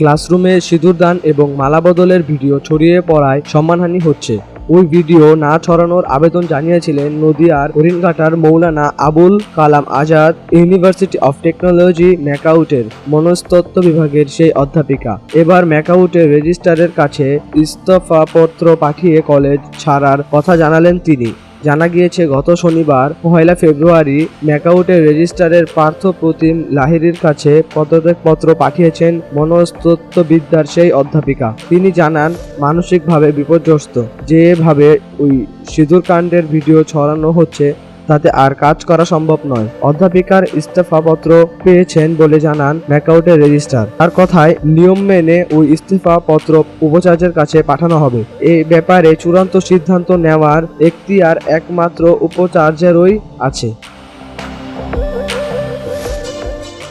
ক্লাসরুমে সিঁদুরদান এবং মালা বদলের ভিডিও ছড়িয়ে পড়ায় সম্মানহানি হচ্ছে। ওই ভিডিও না ছড়ানোর আবেদন জানিয়েছিলেন নদিয়ার হরিণঘাটার Maulana Abul Kalam Azad, university of technology, ম্যাকাউটের মনস্তত্ত্ব বিভাগের সেই অধ্যাপিকা। এবার ম্যাকাউটের রেজিস্ট্রারের কাছে ইস্তফাপত্র পাঠিয়ে কলেজ ছাড়ার কথা জানালেন তিনি। জানা গিয়েছে, গত শনিবার পয়লা ফেব্রুয়ারি ম্যাকাউটের রেজিস্ট্রারের পার্থ প্রতিম লাহিরির কাছে পদত্যাগপত্র পাঠিয়েছেন মনস্তত্ত্ববিদ্যার সেই অধ্যাপিকা। তিনি জানান, মানসিকভাবে বিপর্যস্ত। যেভাবে ওই সিঁদুরকাণ্ডের ভিডিও ছড়ানো হচ্ছে তাতে আর কাজ করা সম্ভব নয়। অধ্যাপিকার ইস্তফাপত্র পেয়েছেন বলে জানান ম্যাকাউটের রেজিস্ট্রার। তার কথায় নিয়ম মেনে ওই ইস্তফাপত্র উপাচার্যের কাছে পাঠানো হবে। এই ব্যাপারে চূড়ান্ত সিদ্ধান্ত নেওয়ার এখতিয়ার একমাত্র উপাচার্যেরই আছে।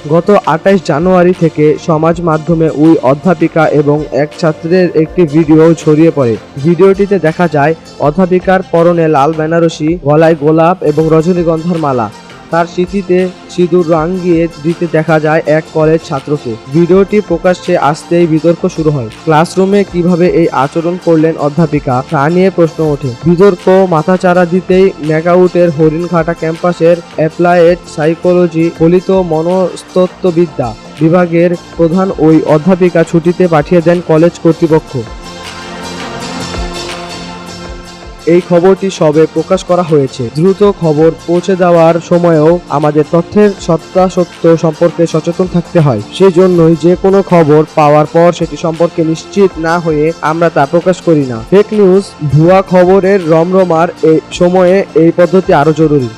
গত আঠাইশ জানুয়ারি থেকে সমাজ মাধ্যমে ওই অধ্যাপিকা এবং এক ছাত্রের একটি ভিডিও ছড়িয়ে পড়ে। ভিডিওটিতে দেখা যায়, অধ্যাপিকার পরনে লাল বেনারসি, গলায় গোলাপ এবং রজনীগন্ধার মালা। তার স্মৃতিতে সিঁদুর রাঙ্গিয়ে দিতে দেখা যায় এক কলেজ ছাত্রকে। ভিডিওটি প্রকাশ্যে আসতেই বিতর্ক শুরু হয়। ক্লাসরুমে কীভাবে এই আচরণ করলেন অধ্যাপিকা, তা নিয়ে প্রশ্ন ওঠে। বিতর্ক মাথাচাড়া দিতেই ম্যাকাউটের হরিণঘাটা ক্যাম্পাসের অ্যাপ্লায়েড সাইকোলজি ফলিত মনস্তত্ত্ববিদ্যা বিভাগের প্রধান ওই অধ্যাপিকা ছুটিতে পাঠিয়ে দেন কলেজ কর্তৃপক্ষ। এই খবরটি সবে প্রকাশ করা হয়েছে। দ্রুত খবর পৌঁছে দেওয়ার সময়ও আমাদের তথ্যের সত্তা সত্য সম্পর্কে সচেতন থাকতে হয়। সেই জন্যই যে কোনো খবর পাওয়ার পর সেটি সম্পর্কে নিশ্চিত না হয়ে আমরা তা প্রকাশ করি না। ফেক নিউজ ভুয়া খবরের রমরমার এই সময়ে এই পদ্ধতি আরও জরুরি।